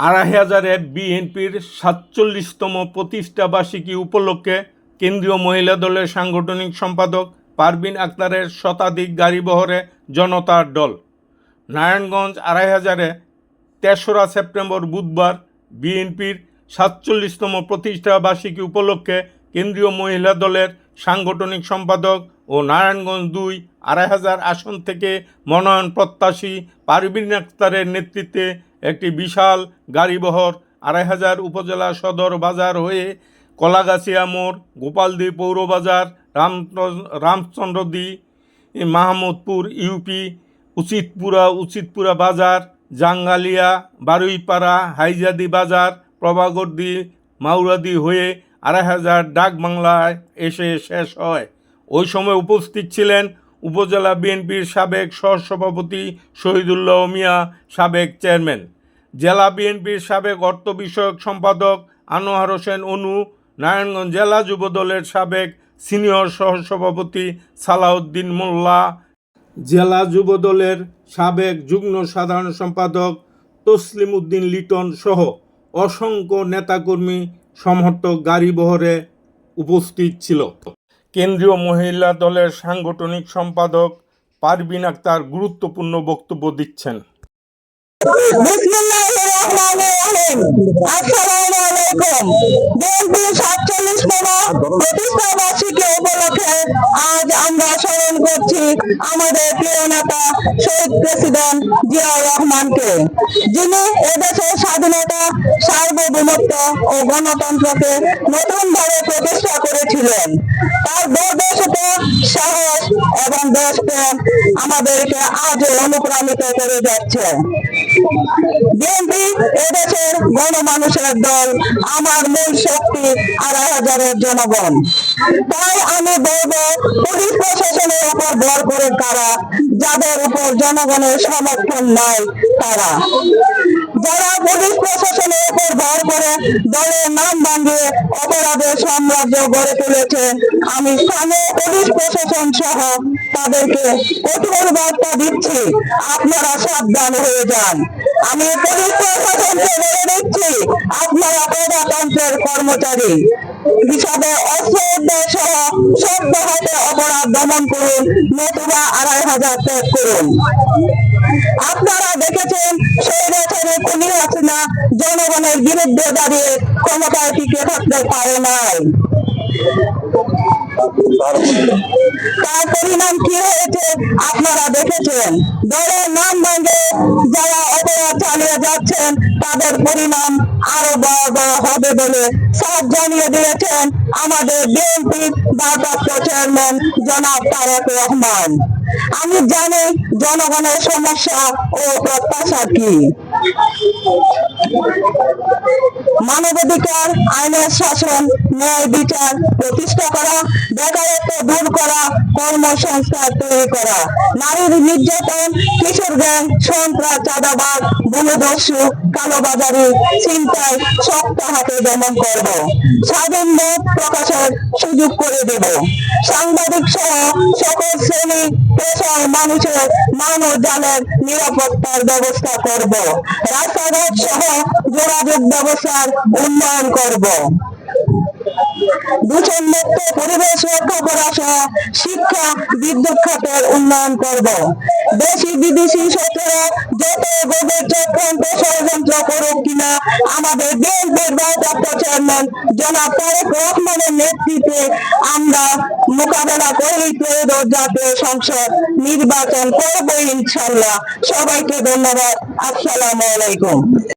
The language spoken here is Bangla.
আড়াই হাজারে বিএনপির সাতচল্লিশতম প্রতিষ্ঠা বার্ষিকী উপলক্ষে কেন্দ্রীয় মহিলা দলের সাংগঠনিক সম্পাদক পারবিন আক্তারের শতাধিক গাড়িবহরে জনতার দল। নারায়ণগঞ্জ আড়াই হাজারে তেসরা সেপ্টেম্বর বুধবার বিএনপির সাতচল্লিশতম প্রতিষ্ঠা বার্ষিকী উপলক্ষে কেন্দ্রীয় মহিলা দলের সাংগঠনিক সম্পাদক ও নারায়ণগঞ্জ দুই আড়াই হাজার আসন থেকে মনোনয়ন প্রত্যাশী পারবিন আক্তারের নেতৃত্বে একটি বিশাল গাড়িবহর আড়াই হাজার উপজেলা সদর বাজার হয়ে কলাগাছিয়া মোড়, গোপালদি পৌরবাজার রাম রামচন্দ্রদি, মাহমুদপুর, ইউপি, উচিতপুরা উচিতপুরা বাজার, জাঙ্গালিয়া, বারুইপাড়া, হাইজাদি বাজার, প্রভাগরদি মাউরাদি হয়ে আড়াই হাজার ডাক বাংলায় এসে শেষ হয়। ওই সময় উপস্থিত ছিলেন উপজেলা বিএনপির সাবেক সহসভাপতি শহীদুল্লাহ মিয়া, সাবেক চেয়ারম্যান। জেলা বিএনপির সাবেক অর্থ বিষয়ক সম্পাদক আনোয়ার হোসেন অনু, নারায়ণগঞ্জ জেলা যুবদলের সাবেক সিনিয়র সহসভাপতি সালাউদ্দিন মোল্লা। জেলা যুবদলের সাবেক যুগ্ম সাধারণ সম্পাদক তসলিম উদ্দিন লিটন সহ অসংখ্য নেতাকর্মী, সমর্থক গাড়িবহরে উপস্থিত ছিল। কেন্দ্রীয় মহিলা দলের সাংগঠনিক সম্পাদক পারবিন আক্তার গুরুত্বপূর্ণ বক্তব্য দিচ্ছেন। বিসমিল্লাহির আমাদের প্রিয় নেতা শহীদ প্রেসিডেন্ট জিয়াউর রহমানকে, যিনি এদেশের স্বাধীনতা, সার্বভৌমত্ব ও গণতন্ত্রকে নতুনভাবে প্রতিষ্ঠা করেছিলেন। তার দূরদর্শিত সাহস এবং দেশপ্রেম আমাদেরকে আজও অনুপ্রাণিত করে যাচ্ছে। বিএনপি এদেশের গণমানুষের দল, আমার মূল শক্তি আড়াই হাজারের জনগণ। তাই আমি বলব, পুলিশ প্রশাসনের উপর ভর করে কারা যাদের উপর জনগণের সমর্থন নাই তারা। যারা পুলিশ প্রশাসনের উপর ভর করে দলের নাম ভাঙিয়ে অপরাধের সাম্রাজ্য গড়ে তুলেছে, আমি স্থানীয় পুলিশ প্রশাসন সহ তাদেরকে কঠোর বার্তা দিচ্ছি, আপনারা সাবধান হয়ে যান। আমি পুলিশ প্রশাসনকে বলে দিচ্ছি, আপনারা প্রজাতন্ত্রের কর্মচারী। হিসাবে অস্ত্র উদ্ধার সহ সব হাতে অপরাধ দমন করুন, নতুবা আড়াই হাজার ত্যাগ করুন। আপনারা দেখেছেন, সেই বছরে খুনি হাসিনা জনগণের বিরুদ্ধে দাঁড়িয়ে ক্ষমতায় টিকে থাকতে পারে নাই। তার পরিণাম কি হয়েছে? আপনারা দেখেছেন। দলের নাম ভাঙে যারা অপরাধ চালিয়ে যাচ্ছেন, তাদের পরিণাম আরও বড় হবে বলে সব জানিয়ে দিয়েছেন আমাদের বিএনপি ভারপ্রাপ্ত চেয়ারম্যান জনাব তারেক রহমান। আমি জানি জনগণের সমস্যা ও প্রত্যাশা কি। মানবাধিকার, আইনের শাসন, ন্যায় বিচার প্রতিষ্ঠা করা, বেকারত্ব দূর করা, কর্মসংস্থান তৈরি করা। নারীর নির্যাতন গ্যাং সন্ত্রাস চাঁদাবাদ ভূমিদস্যু কালোবাজারি চিন্তায় শক্ত হাতে দমন করব। স্বাধীন মত প্রকাশের সুযোগ করে দেব। সাংবাদিক সহ সকল শ্রেণি, পেশার মানুষের মান ও নিরাপত্তার ব্যবস্থা করব। রাস্তাঘাট সহ যোগাযোগ ব্যবস্থার উন্নয়ন করব। দূষণ মুক্ত পরিবেশ রক্ষা করা শিক্ষা, বিদ্যুৎ খাতের উন্নয়ন করব। দেশি বিদেশি যত গভীর চক্রান্ত ষড়যন্ত্র করুক কিনা, আমাদের বিএনপির ভারপ্রাপ্ত চেয়ারম্যান জনাব তারেক রহমানের নেতৃত্বে আমরা মোকাবেলা ত্রয়োদশ জাতীয় সংসদ নির্বাচন করব ইনশাল্লাহ। সবাইকে ধন্যবাদ। আসসালামু আলাইকুম।